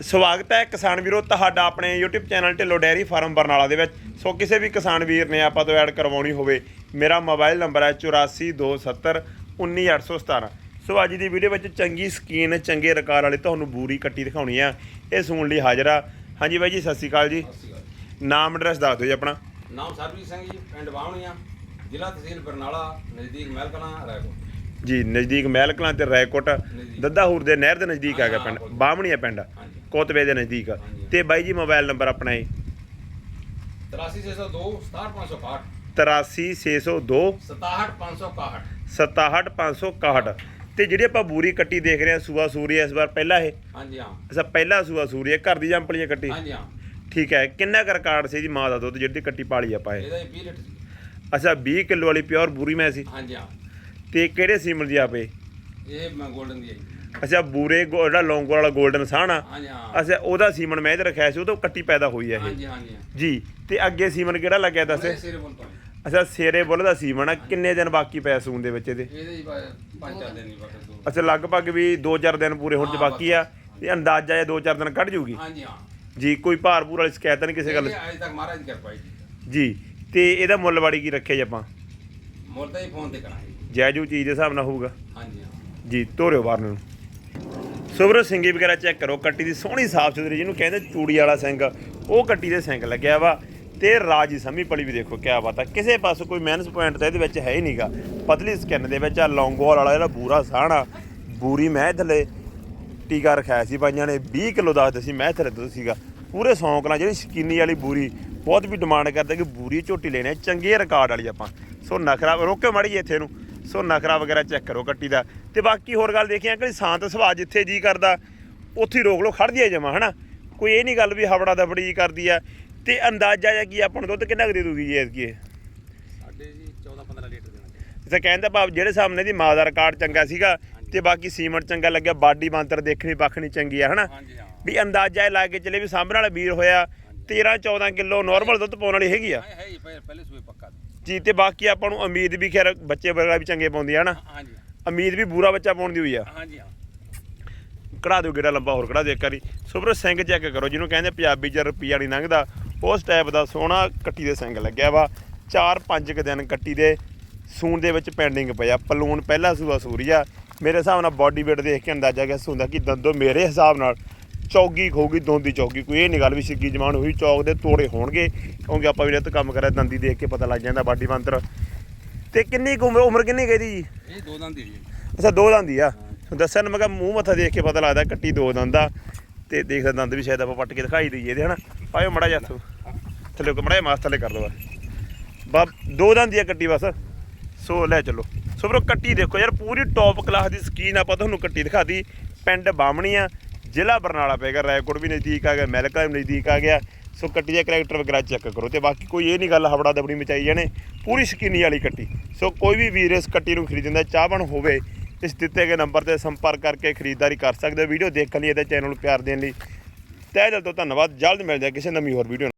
ਸਵਾਗਤ ਹੈ ਕਿਸਾਨ ਵੀਰੋ ਤੁਹਾਡਾ ਆਪਣੇ YouTube channel Dhillon dairy farm Barnala ਦੇ ਵਿੱਚ। ਸੋ ਕਿਸੇ ਵੀ ਕਿਸਾਨ ਵੀਰ ਨੇ ਆਪਾਂ ਤੋਂ ਐਡ ਕਰਵਾਉਣੀ ਹੋਵੇ ਮੇਰਾ ਮੋਬਾਈਲ ਨੰਬਰ ਹੈ 8427191817 ਸੋ ਅੱਜ ਦੀ ਵੀਡੀਓ ਵਿੱਚ ਚੰਗੀ ਸਕੀਨ ਚੰਗੇ ਰਕਾਰ ਵਾਲੀ ਤੁਹਾਨੂੰ ਬੂਰੀ ਕੱਟੀ ਦਿਖਾਉਣੀ ਆ। ਇਹ ਸੂਣ ਲਈ ਹਾਜ਼ਰ ਆ। ਹਾਂਜੀ ਬਾਈ ਜੀ ਸਤਿ ਸ਼੍ਰੀ ਅਕਾਲ ਜੀ। ਨਾਮ ਐਡਰੈਸ ਦੱਸ ਦਿਓ ਜੀ ਆਪਣਾ। ਨਾਮ ਸਰਬਜੀਤ ਸਿੰਘ ਜੀ ਪਿੰਡ ਵਾਹਣੀਆਂ ਜ਼ਿਲ੍ਹਾ ਤਹਿਸੀਲ ਬਰਨਾਲਾ ਨਜ਼ਦੀਕ ਮਹਿਲਕਲਾਂ ਰਾਏਕੋਟ। ਜੀ ਨਜ਼ਦੀਕ ਮਹਿਲ ਕਲਾਂ ਤੇ ਰਾਏਕੋਟ। ਦੱਦਾਹੂਰ ਦੇ ਨਹਿਰ ਦੇ ਨਜ਼ਦੀਕ ਆ ਗਿਆ ਪਿੰਡ। ਬਾਹਮਣੀਆ ਪਿੰਡ। ਹਾਂਜੀ। ਕੋਤਵੇ ਦੇ ਨਜ਼ਦੀਕ। ਤੇ ਬਾਈ ਜੀ ਮੋਬਾਈਲ ਨੰਬਰ ਆਪਣਾ ਹੈ 83602 67561 83602 67561 67561 ਤੇ ਜਿਹੜੀ ਆਪਾਂ ਬੂਰੀ ਕੱਟੀ ਦੇਖ ਰਹੇ ਆ ਸੂਆ ਸੂਰੀ ਇਸ ਵਾਰ ਪਹਿਲਾ ਇਹ। ਹਾਂਜੀ ਹਾਂ। ਅੱਛਾ ਪਹਿਲਾ ਸੂਆ ਸੂਰੀ ਹੈ ਘਰ ਦੀ ਜੰਪਲੀ ਹੈ ਕੱਟੀ। ਹਾਂਜੀ ਹਾਂ। ਠੀਕ ਹੈ ਕਿੰਨਾ ਕੁ ਰਿਕਾਰਡ ਸੀ ਜੀ ਮਾਂ ਦਾ ਦੁੱਧ ਜਿਹੜੀ ਕੱਟੀ ਪਾਲੀ ਆਪਾਂ ਇਹ? ਇਹਦਾ 20 ਲੀਟਰ ਸੀ। ਅੱਛਾ 20 ਕਿਲੋ ਵਾਲੀ ਪਿਓਰ ਬੂਰੀ ਮੈਂ ਸੀ। ਹਾਂਜੀ ਹਾਂ। ਤੇ ਕਿਹੜੇ ਸੀਮਨ ਦੀ ਆਪੇ ਇਹ? ਮੈਂ 골ਡਨ ਦੀ ਹੈ ਜੀ। ਅੱਛਾ ਬੂਰੇ ਗੋ- ਜਿਹੜਾ ਲੌਂਗੋ ਵਾਲਾ 골ਡਨ ਸਾਹਣ ਆ ਹਾਂਜੀ ਹਾਂ। ਅੱਛਾ ਉਹਦਾ ਸੀਮਨ ਮੈਂ ਇਹਦੇ ਰੱਖਿਆ ਸੀ ਉਹ ਤੋਂ ਕੱਟੀ ਪੈਦਾ ਹੋਈ ਹੈ ਇਹ। ਹਾਂਜੀ ਹਾਂਜੀ। ਹਾਂ ਜੀ ਤੇ ਅੱਗੇ ਸੀਮਨ ਕਿਹੜਾ ਲੱਗਿਆ ਦੱਸੇ? ਸਿਰੇ ਹੈ। ਅੱਛਾ ਸੇਰੇ ਬੁੱਲ ਦਾ ਸੀਮਨ ਆ ਕਿੰਨੇ ਦਿਨ ਬਾਕੀ ਪਿਆ ਸੂਣ ਦੇ ਵਿੱਚ ਇਹਦੇ? ਇਹਦੇ ਜੀ ਬਾ- ਪੰਜ ਚਾਰ ਦਿਨ ਨਹੀਂ ਬਾਕੀ ਦੋ ਅੱਛਾ ਲਗਭਗ ਵੀ 2-4 ਦਿਨ ਪੂਰੇ ਹੋਣ ਚ ਹਾਂ, ਬਾਕੀ ਆ ਤੇ ਅੰਦਾਜ਼ਾ ਇਹ 2-4 ਦਿਨ ਕੱਢ ਜੂਗੀ? ਹਾਂਜੀ ਹਾਂ। ਜੀ ਕੋਈ ਭਾਰ ਭੂਰ ਵਾਲੀ ਸ਼ਿਕਾਇਤ ਨਹੀਂ ਕਿਸੇ ਗੱਲ ਇਹ ਅਜੇ ਤੱਕ ਮਹਾਰਾਜ ਦੀ ਕਿਰਪਾ ਹੈ ਜੀ। ਜੀ ਤੇ ਇਹਦਾ ਮੁੱਲ ਵਾੜੀ ਕੀ ਰੱਖਿਆ ਜੀ ਆਪਾਂ? ਮੁੱਲ ਤਾਂ ਹੀ ਫੋਨ ਤੇ ਕਰਾਂਗੇ। ਜੀ। ਜੈਜੂ ਚੀਜ਼ ਦੇ ਹਿਸਾਬ ਨਾਲ ਹੋਊਗਾ। ਹਾਂਜੀ ਹਾਂ। ਜੀ ਤੋਰਿਓ ਬਾਹਰ ਨੂੰ। ਸੁਬਰ ਸਿੰਗੀ ਵਗੈਰਾ ਚੈੱਕ ਕਰੋ, ਕੱਟੀ ਦੀ ਸੋਹਣੀ ਸਾਫ਼ ਸੁਥਰੀ, ਜਿਹਨੂੰ ਕਹਿੰਦੇ ਚੂੜੀ ਵਾਲਾ ਸਿੰਘ, ਉਹ ਕੱਟੀ ਦੇ ਸਿੰਘ ਲੱਗਿਆ ਵਾ। ਤੇ ਰਾਜੀ ਸਮੀ ਪਲੀ ਵੀ ਦੇਖੋ, ਕਿਆ ਬਾਤ ਆ। ਕਿਸੇ ਪਾਸੇ ਕੋਈ ਮਾਈਨਸ ਪੁਆਇੰਟ ਤਾਂ ਇਹਦੇ ਵਿੱਚ ਹੈ ਹੀ ਨਹੀਂਗਾ। ਪਤਲੀ ਸਕਿਨ ਦੇ ਵਿੱਚ ਆ ਲੌਂਗੋਵਾਲ ਵਾਲਾ ਜਿਹੜਾ ਬੂਰਾ ਸਾਹਣਾ ਬੂਰੀ ਮੈਂ ਥੱਲੇ ਟੀਕਾ ਰਖਾਇਆ ਸੀ ਬਾਈਆਂ ਨੇ 20 ਕਿਲੋ ਦੱਸਦੇ ਸੀ, ਮੈਂ ਥੱਲੇ ਦੁੱਧ ਸੀਗਾ। ਪੂਰੇ ਸ਼ੌਂਕ ਨਾਲ ਜਿਹੜੀ ਸ਼ਕੀਨੀ ਵਾਲੀ ਬੂਰੀ, ਬਹੁਤ ਵੀ ਡਿਮਾਂਡ ਕਰਦਾ ਕਿ ਬੂਰੀ ਝੋਟੀ ਲੈਣੀ ਚੰਗੇ ਰਿਕਾਰਡ ਵਾਲੀ ਆਪਾਂ। ਸੋ ਨਖਰਾ ਰੋਕੇ ਮਾੜੀ ਇੱਥੇ ਨੂੰ। ਸੋ ਨਖਰਾ ਵਗੈਰਾ ਚੈੱਕ ਕਰੋ ਕੱਟੀ ਦਾ। ਤੇ ਬਾਕੀ ਹੋਰ ਗੱਲ ਦੇਖੀਆਂ ਕਿ ਸ਼ਾਂਤ ਸੁਭਾਅ ਜਿੱਥੇ ਜੀ ਕਰਦਾ ਉੱਥੇ ਹੀ ਰੋਕ ਲੋ ਖੜਦੀ ਆ ਜਮਾ ਹਨਾ? ਕੋਈ ਇਹ ਨਹੀਂ ਗੱਲ ਵੀ ਹਵੜਾ ਦਬੜੀ ਜੀ ਕਰਦੀ ਆ। ਤੇ ਅੰਦਾਜ਼ਾ ਜਾਂ ਕੀ ਆਪਾਂ ਨੂੰ ਦੁੱਧ ਕਿੰਨਾ ਕੁ ਦੇ ਦੂਗੀ ਜੀ ਐਤਕੀ ਸਾਡੇ ਜੀ 14 15 ਲੀਟਰ ਦੇਣਾ ਕਹਿੰਦਾ ਭਾਵ ਜਿਹੜੇ ਸਾਹਮਣੇ ਦੀ ਮਾਂ ਦਾ ਰਿਕਾਰਡ ਚੰਗਾ ਸੀਗਾ ਤੇ ਬਾਕੀ ਸੀਮਟ ਚੰਗਾ ਲੱਗਿਆ ਬਾਡੀ ਬਾਂਤਰ ਦੇਖਣੀ ਪੱਖਣੀ ਚੰਗੀ ਆ ਹਨਾ? ਵੀ ਅੰਦਾਜ਼ਾ ਇਹ ਲਾ ਕੇ ਚੱਲੇ ਵੀ ਸਾਹਮਣੇ ਵਾਲਾ ਵੀਰ ਹੋਇਆ 13 14 ਕਿਲੋ ਨਾਰਮਲ ਦੁੱਧ ਪਾਉਣ ਵਾਲੀ ਹੈਗੀ ਆ। ਹਾਂ ਹੈ ਹੀ ਪਹਿ- ਪਹਿਲੇ ਸੂਏ ਪੱਕਾ। ਜੀ ਤੇ ਬਾਕੀ ਆਪਾਂ ਨੂੰ ਉਮੀਦ ਵੀ ਖੈਰ ਬੱਚੇ ਵਗੈਰਾ ਵੀ ਚੰਗੇ ਪਾਉਂਦੇ ਆ ਹਨਾ ਹਾਂਜੀ। ਉਮੀਦ ਵੀ ਬੂਰਾ ਬੱਚਾ ਪਾਉਣ ਦੀ ਹੋਈ ਆ। ਹਾਂਜੀ ਹਾਂ। ਕਢਾ ਦਿਓ ਗੇੜਾ ਲੰਬਾ ਹੋਰ ਕਢਾ ਦਿਓ ਇੱਕ ਵਾਰੀ। ਸੁਪਰ ਸਿੰਘ ਚੈੱਕ ਕਰੋ ਜਿਹਨੂੰ ਕਹਿੰਦੇ ਪੰਜਾਬੀ ਚ ਰੁਪਈਆ ਨਹੀਂ ਲੰਘਦਾ ਉਸ ਟਾਈਪ ਦਾ ਸੋਹਣਾ ਕੱਟੀ ਦੇ ਸਿੰਘ ਲੱਗਿਆ ਵਾ। 4-5 ਕੁ ਦਿਨ ਕੱਟੀ ਦੇ ਸੂਣ ਦੇ ਵਿੱਚ ਪੈਂਡਿੰਗ ਪਿਆ। ਪਲੂਨ ਪਹਿਲਾ ਸੂਆ ਸੂਰੀਆ ਮੇਰੇ ਹਿਸਾਬ ਨਾਲ ਬਾਡੀ weight ਦੇਖ ਕੇ ਅੰਦਾਜ਼ਾ ਕਿਸ ਹੁੰਦਾ ਕਿ ਦੰਦੋ ਮੇਰੇ ਹਿਸਾਬ ਨਾਲ ਚੌਗੀ ਖੋਗੀ ਦੋਂਦੀ ਚੌਗੀ ਕੋਈ ਇਹ ਨਹੀਂ ਗੱਲ ਵੀ ਸਿੱਗੀ ਜਮਾਨ ਹੋਈ ਚੌਕ ਦੇ ਤੋੜੇ ਹੋਣਗੇ ਕਿਉਂਕਿ ਆਪਾਂ ਵੀ ਨਿੱਤ ਕੰਮ ਕਰਿਆ ਦੰਦੀ ਦੇਖ ਕੇ ਪਤਾ ਲੱਗ ਜਾਂਦਾ ਬਾਡੀ ਬੰਤਰ ਤੇ ਕਿੰਨੀ ਕੁ ਉਮਰ ਉਮਰ ਕਿੰਨੀ ਗਈ ਦੀ ਜੀ ਇਹ ਦੋ ਦੰਦ ਦੀ ਹੋਈ ਅੱਛਾ ਦੋ ਦੰਦ ਆ? ਦੱਸਣ ਮੈਂ ਕਿਹਾ ਮੂੰਹ ਮੱਥਾ ਦੇਖ ਕੇ ਪਤਾ ਲੱਗਦਾ ਕੱਟੀ ਦੋ ਦੰਦ ਆ ਤੇ ਦੇਖਦਾ ਦੰਦ ਵੀ ਸ਼ਾਇਦ ਆਪਾਂ ਪੱਟ ਕੇ ਦਿਖਾਈ ਦਈਏ ਇਹਦੇ ਹਨਾ? ਪਾਇਓ ਮੜਾ ਜਾ ਥੱਲੇ ਥੱਲੇ ਕੋ ਮੜਾ ਮਾਸ ਥੱਲੇ ਕਰ ਲਓ ਬਾ ਦੋ ਦੰਦ ਦੀ ਆ ਕੱਟੀ ਬਸ। ਸੋ ਲੈ ਚਲੋ। ਸੋ ਬਰੋ ਕੱਟੀ ਦੇਖੋ ਯਾਰ ਪੂਰੀ ਟੌਪ ਕਲਾਸ ਦੀ ਸਕੀਨ ਆਪਾਂ ਤੁਹਾਨੂੰ ਕੱਟੀ ਦਿਖਾਤੀ ਪਿੰਡ ਬਾਮਣੀ ਆ ਜ਼ਿਲ੍ਹਾ ਬਰਨਾਲਾ ਪਏਗਾ ਰਾਏਕੋਟ ਵੀ ਨਜ਼ਦੀਕ ਆ ਗਿਆ ਮੈਲਕਾ ਵੀ ਨਜ਼ਦੀਕ ਆ ਗਿਆ। ਸੋ ਕੱਟੀ ਦਾ ਕਰੈਕਟਰ ਵਗੈਰਾ ਚੈੱਕ ਕਰੋ ਤੇ ਬਾਕੀ ਕੋਈ ਇਹ ਨਹੀਂ ਗੱਲ ਹਵੜਾ ਦਬੜੀ ਮਚਾਈ ਜਾਣੇ, ਪੂਰੀ ਸਕੀਨੀ ਵਾਲੀ ਕੱਟੀ। ਸੋ ਕੋਈ ਵੀ ਵੀਰ ਇਸ ਕੱਟੀ ਨੂੰ ਖਰੀਦਣ ਦਾ ਚਾਹਵਣ ਹੋਵੇ, ਇਸ ਦਿੱਤੇ ਗਏ ਨੰਬਰ ਤੇ ਸੰਪਰਕ ਕਰਕੇ ਖਰੀਦਦਾਰੀ ਕਰ ਸਕਦੇ ਹੋ। ਵੀਡੀਓ ਦੇਖਣ ਲਈ ਇਹਦੇ ਚੈਨਲ ਨੂੰ ਪਿਆਰ ਦੇਣ ਲਈ। ਤਹਿ ਦਿਲ ਤੋਂ ਧੰਨਵਾਦ, ਜਲਦ ਮਿਲਦੇ ਹਾਂ ਕਿਸੇ ਨਵੀਂ ਹੋਰ ਵੀਡੀਓ